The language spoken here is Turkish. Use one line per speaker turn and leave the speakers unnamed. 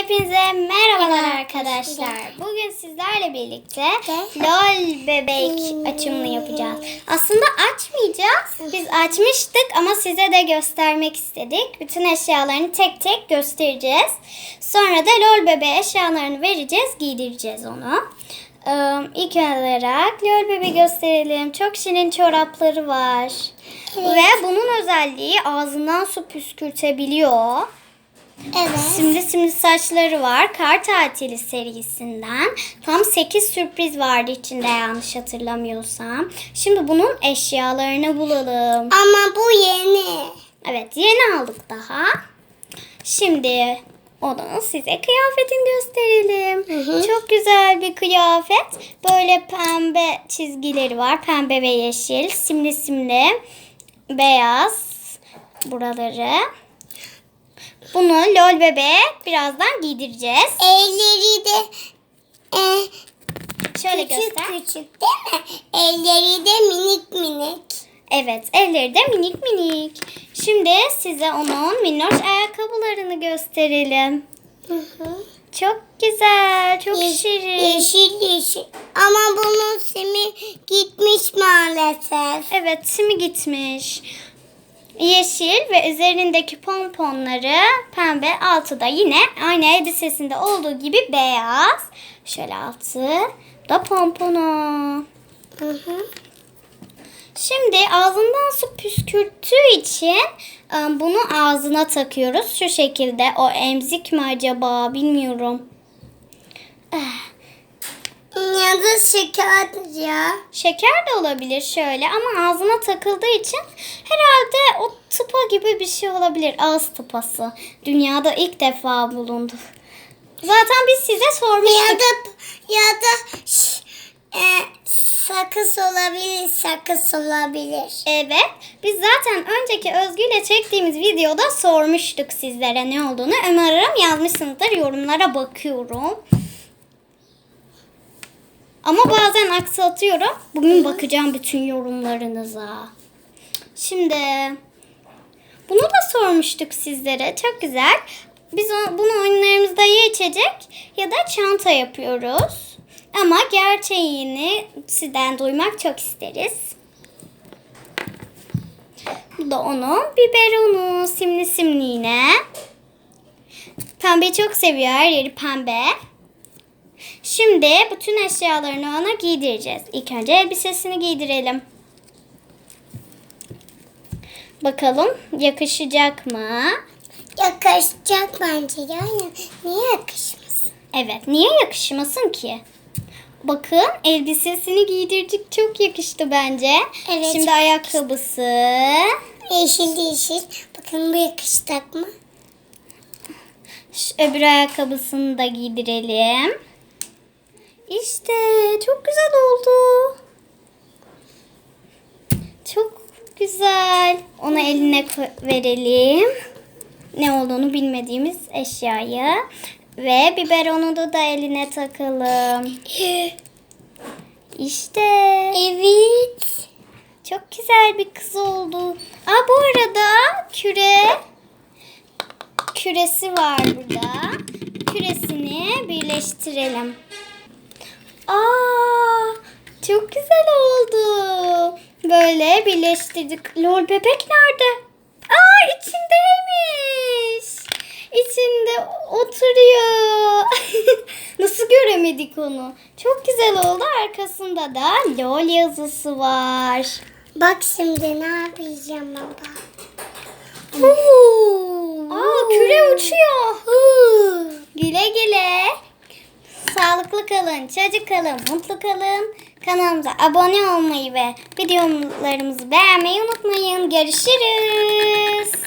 Hepinize merhabalar
Merhaba
arkadaşlar. Bugün sizlerle birlikte. LOL bebek açımını yapacağız. Aslında açmayacağız. Biz açmıştık ama size de göstermek istedik. Bütün eşyalarını tek tek göstereceğiz. Sonra da LOL bebeğe eşyalarını vereceğiz, giydireceğiz onu. Ee, İlk olarak LOL bebeği gösterelim. Çok şirin çorapları var.
Evet.
Ve bunun özelliği ağzından su püskürtebiliyor.
Evet.
Simli simli saçları var. Kar tatili serisinden. Tam 8 sürpriz vardı içinde yanlış hatırlamıyorsam. Şimdi bunun eşyalarını bulalım.
Ama bu yeni.
Evet yeni aldık daha. Şimdi onun size kıyafetini gösterelim.
Hı hı.
Çok güzel bir kıyafet. Böyle pembe çizgileri var. Pembe ve yeşil. Simli simli. Beyaz. Buraları. Bunu lol bebeğe birazdan giydireceğiz.
Elleri de e,
Şöyle
küçük
göster.
küçük değil mi? Elleri de minik minik.
Evet, elleri de minik minik. Şimdi size onun minnoş ayakkabılarını gösterelim.
Hı hı.
Çok güzel, çok
Ye-
şirin.
Yeşil yeşil. Ama bunun simi gitmiş maalesef.
Evet, simi gitmiş. Yeşil ve üzerindeki pomponları pembe, altı da yine aynı elbisesinde olduğu gibi beyaz. Şöyle altı da pomponu.
Hı hı.
Şimdi ağzından su püskürttüğü için e, bunu ağzına takıyoruz. Şu şekilde. O emzik mi acaba bilmiyorum. Eh,
Ya da şeker ya.
Şeker de olabilir şöyle ama ağzına takıldığı için herhalde o tıpa gibi bir şey olabilir. Ağız tıpası. Dünyada ilk defa bulundu. Zaten biz size
Ya
sormuştuk.
da ya da ş- e, sakız olabilir, sakız olabilir.
Evet. Biz zaten önceki Özgü ile çektiğimiz videoda sormuştuk sizlere ne olduğunu. Umarım yazmışsınızdır. Yorumlara bakıyorum. Ama bazen aksatıyorum. Bugün bakacağım bütün yorumlarınıza. Şimdi bunu da sormuştuk sizlere. Çok güzel. Biz bunu oyunlarımızda ya içecek ya da çanta yapıyoruz. Ama gerçeğini sizden duymak çok isteriz. Bu da onun biberonu. Simli simli yine. Pembeyi çok seviyor. Her yeri pembe. Şimdi bütün eşyalarını ona giydireceğiz. İlk önce elbisesini giydirelim. Bakalım yakışacak mı?
Yakışacak bence yani. Niye yakışmasın?
Evet, niye yakışmasın ki? Bakın elbisesini giydirdik. Çok yakıştı bence.
Evet,
Şimdi ayakkabısı.
Yeşil yeşil. Bakın bu yakışacak mı?
Şu öbür ayakkabısını da giydirelim. İşte çok güzel oldu. Çok güzel. Onu eline verelim. Ne olduğunu bilmediğimiz eşyayı. Ve biberonu da, da eline takalım. İşte.
Evet.
Çok güzel bir kız oldu. Aa bu arada küre küresi var burada. Küresini birleştirelim. Aa çok güzel oldu. Böyle birleştirdik. Lol bebek nerede? Aa içindeymiş. İçinde oturuyor. Nasıl göremedik onu? Çok güzel oldu. Arkasında da LOL yazısı var.
Bak şimdi ne yapacağım baba?
Aa küre uçuyor. Güle güle. Sağlıklı kalın, çocuk kalın, mutlu kalın. Kanalımıza abone olmayı ve videolarımızı beğenmeyi unutmayın. Görüşürüz.